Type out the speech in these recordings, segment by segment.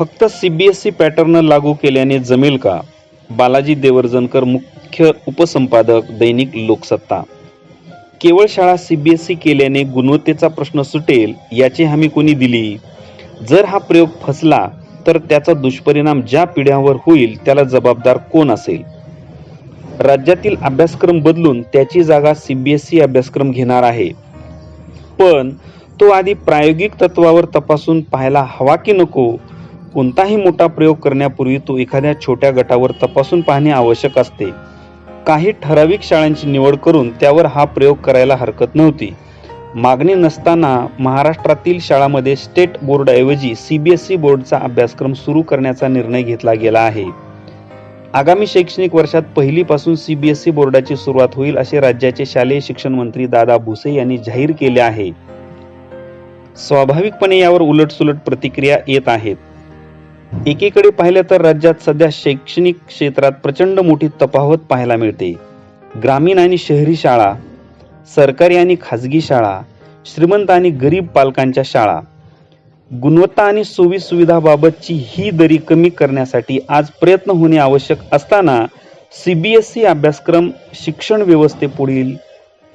फक्त CBSE pattern लागू केल्याने जमेल का? बालाजी देवर्जनकर मुख्य उपसंपादक दैनिक लोकसत्ता. केवळ शाळा सीबीएसई केल्याने गुणवत्तेचा प्रश्न सुटेल याची हमी कोणी दिली? जर हा प्रयोग फसला तर त्याचा दुष्परिणाम ज्या पिढ्यांवर होईल त्याला जबाबदार कोण असेल? राज्यातील अभ्यासक्रम बदलून त्याची जागा सीबीएसई अभ्यासक्रम घेणार आहे. पण तो आधी प्रायोगिक तत्वावर तपासून पाहायला हवा की नको? कोणताही मोठा प्रयोग करण्यापूर्वी तो एखाद्या छोट्या गटावर तपासून पाहणे आवश्यक असते. काही ठराविक शाळांची निवड करून त्यावर हा प्रयोग करायला हरकत नव्हती. मागणी नसताना महाराष्ट्रातील शाळांमध्ये स्टेट बोर्डऐवजी सीबीएसई बोर्डचा अभ्यासक्रम सुरू करण्याचा निर्णय घेतला गेला आहे. आगामी शैक्षणिक वर्षात पहिलीपासून सीबीएसई बोर्डाची सुरुवात होईल असे राज्याचे शालेय शिक्षण मंत्री दादा भुसे यांनी जाहीर केले आहे. स्वाभाविकपणे यावर उलटसुलट प्रतिक्रिया येत आहेत. एकीकडे पाहिलं तर राज्यात सध्या शैक्षणिक क्षेत्रात प्रचंड मोठी तफावत पाहायला मिळते. ग्रामीण आणि शहरी शाळा सरकारी आणि खाजगी शाळा श्रीमंत आणि गरीब पालकांच्या शाळा. गुणवत्ता आणि सोयी सुविधाबाबतची ही दरी कमी करण्यासाठी आज प्रयत्न होणे आवश्यक असताना सी बी एस ई अभ्यासक्रम शिक्षण व्यवस्थेपुढील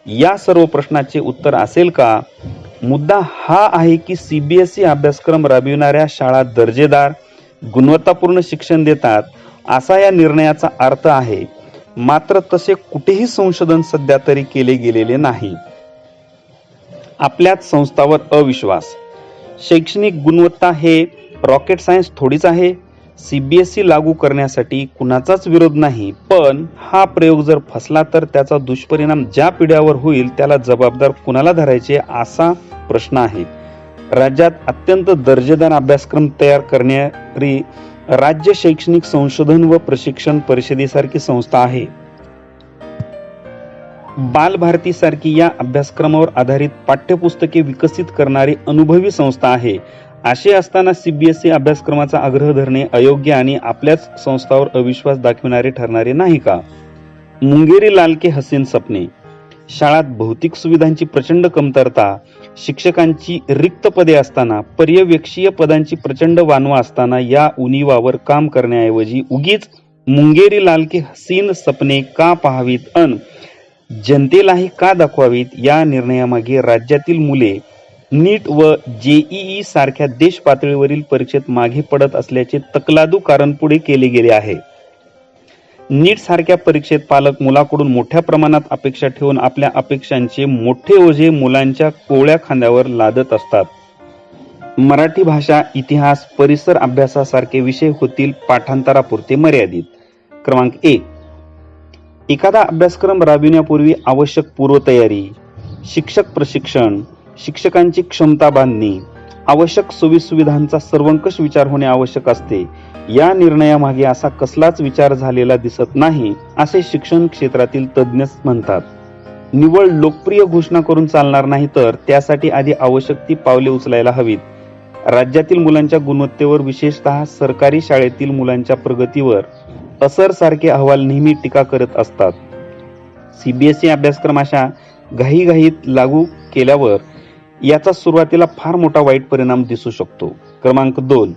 या सर्व प्रश्नाचे उत्तर असेल का? मुद्दा हा आहे की सी बी एस ई अभ्यासक्रम राबविणाऱ्या शाळा दर्जेदार गुणवत्तापूर्ण शिक्षण देतात असा या निर्णयाचा अर्थ आहे. मात्र तसे कुठेही संशोधन सध्या तरी केले गेलेले नाही. आपल्याच संस्थावर अविश्वास. शैक्षणिक गुणवत्ता हे रॉकेट सायन्स थोडीच आहे. सीबीएसई लागू करण्यासाठी कुणाचाच विरोध नाही पण हा प्रयोग जर फसला तर त्याचा दुष्परिणाम ज्या पिढ्यावर होईल त्याला जबाबदार कुणाला धरायचे असा प्रश्न आहे. राज्यात अत्यंत दर्जेदार अभ्यासक्रम तयार करणारी राज्य शैक्षणिक संशोधन व प्रशिक्षण परिषदेसारखी संस्था आहे. बालभारती सारखी या अभ्यासक्रमावर आधारित पाठ्यपुस्तके विकसित करणारी अनुभवी संस्था आहे. असे असताना सीबीएसई अभ्यासक्रमाचा आग्रह धरणे अयोग्य आणि आपल्याच संस्थावर अविश्वास दाखविणारे ठरणारे नाही का? मुंगेरी लालके हसीन सपने. शाळात भौतिक सुविधांची प्रचंड कमतरता शिक्षकांची रिक्त पदे असताना पर्यवेक्षीय पदांची प्रचंड वानवा असताना या उनिवावर काम करण्याऐवजी उगीच मुंगेरी लालके हसीन सपने का पाहावीत अन जनतेलाही का दाखवावीत या निर्णयामागे राज्यातील मुले नीट व जेईई सारख्या देश पातळीवरील परीक्षेत मागे पडत असल्याचे तकलादू कारण पुढे केले गेले आहे. नीट सारख्या परीक्षेत पालक मुलाकडून मोठ्या प्रमाणात अपेक्षा ठेवून आपल्या अपेक्षांचे मोठे ओझे मुलांच्या कोवळ्या खांद्यावर लादत असतात. मराठी भाषा इतिहास परिसर अभ्यासासारखे विषय होतील पाठांतरापुरते मर्यादित. क्रमांक एक. एखादा अभ्यासक्रम राबविण्यापूर्वी आवश्यक पूर्वतयारी शिक्षक प्रशिक्षण शिक्षकांची क्षमता बांधणी आवश्यक सोयी सुविधांचा सर्वंकष विचार होणे आवश्यक असते. या निर्णयामागे असा कसलाच विचार झालेला दिसत नाही असे शिक्षण क्षेत्रातील तज्ज्ञ म्हणतात. निवळ लोकप्रिय घोषणा करून चालणार नाही तर त्यासाठी आधी आवश्यक ती पावले उचलायला हवीत. राज्यातील मुलांच्या गुणवत्तेवर विशेषतः सरकारी शाळेतील मुलांच्या प्रगतीवर असर सारखे अहवाल नेहमी टीका करत असतात. सीबीएसई अभ्यासक्रम अशा घाईघाईत लागू केल्यावर याचा सुरुवातीला फार मोठा वाईट परिणाम दिसू शकतो. क्रमांक दोन.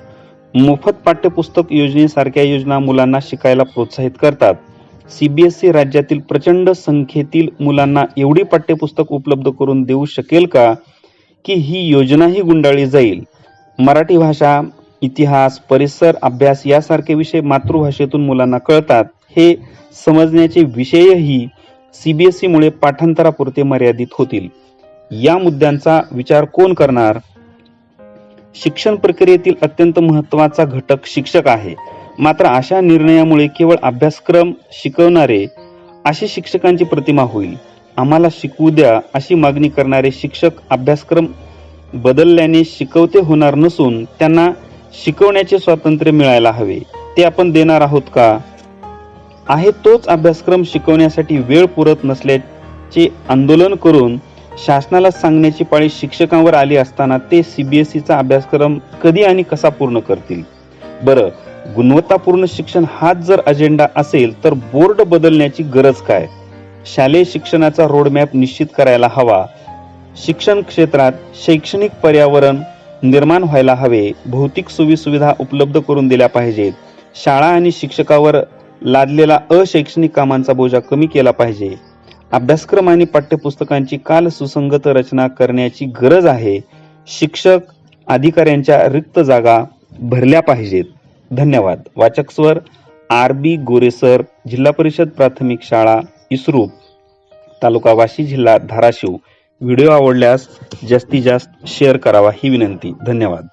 मोफत पाठ्यपुस्तक योजनेसारख्या योजना मुलांना शिकायला प्रोत्साहित करतात. सीबीएसई राज्यातील प्रचंड संख्येतील मुलांना एवढी पाठ्यपुस्तक उपलब्ध करून देऊ शकेल का? की ही योजनाही गुंडाळली जाईल? मराठी भाषा इतिहास परिसर अभ्यास यासारखे विषय मातृभाषेतून मुलांना कळतात. हे समजण्याचे विषयही सीबीएसईमुळे पाठांतरापुरते मर्यादित होतील. या मुद्द्यांचा विचार कोण करणार? शिक्षण प्रक्रियेतील अत्यंत महत्त्वाचा घटक शिक्षक आहे. मात्र अशा निर्णयामुळे केवळ अभ्यासक्रम शिकवणारे अशी शिक्षकांची प्रतिमा होईल. आम्हाला शिकवू द्या अशी मागणी करणारे शिक्षक अभ्यासक्रम बदलल्याने शिकवते होणार नसून त्यांना शिकवण्याचे स्वातंत्र्य मिळायला हवे. ते आपण देणार आहोत का? आहे तोच अभ्यासक्रम शिकवण्यासाठी वेळ पुरत नसल्याचे आंदोलन करून शासनाला सांगण्याची पाळी शिक्षकांवर आली असताना ते सीबीएसईचा अभ्यासक्रम कधी आणि कसा पूर्ण करतील? बरं गुणवत्तापूर्ण शिक्षण हाच जर अजेंडा असेल तर बोर्ड बदलण्याची गरज काय? शालेय शिक्षणाचा रोडमॅप निश्चित करायला हवा. शिक्षण क्षेत्रात शैक्षणिक पर्यावरण निर्माण व्हायला हवे. भौतिक सुविसुविधा उपलब्ध करून दिल्या पाहिजेत. शाळा आणि शिक्षकावर लादलेला अशैक्षणिक कामांचा बोजा कमी केला पाहिजे. अभ्यासक्रम आणि पाठ्यपुस्तकांची काल सुसंगत रचना करण्याची गरज आहे. शिक्षक अधिकाऱ्यांच्या रिक्त जागा भरल्या पाहिजेत. धन्यवाद. वाचक स्वर आर बी गोरेसर जिल्हा परिषद प्राथमिक शाळा इसरूप तालुका वाशी जिल्हा धाराशिव. व्हिडिओ आवडल्यास जास्तीत जास्त शेअर करावा ही विनंती. धन्यवाद.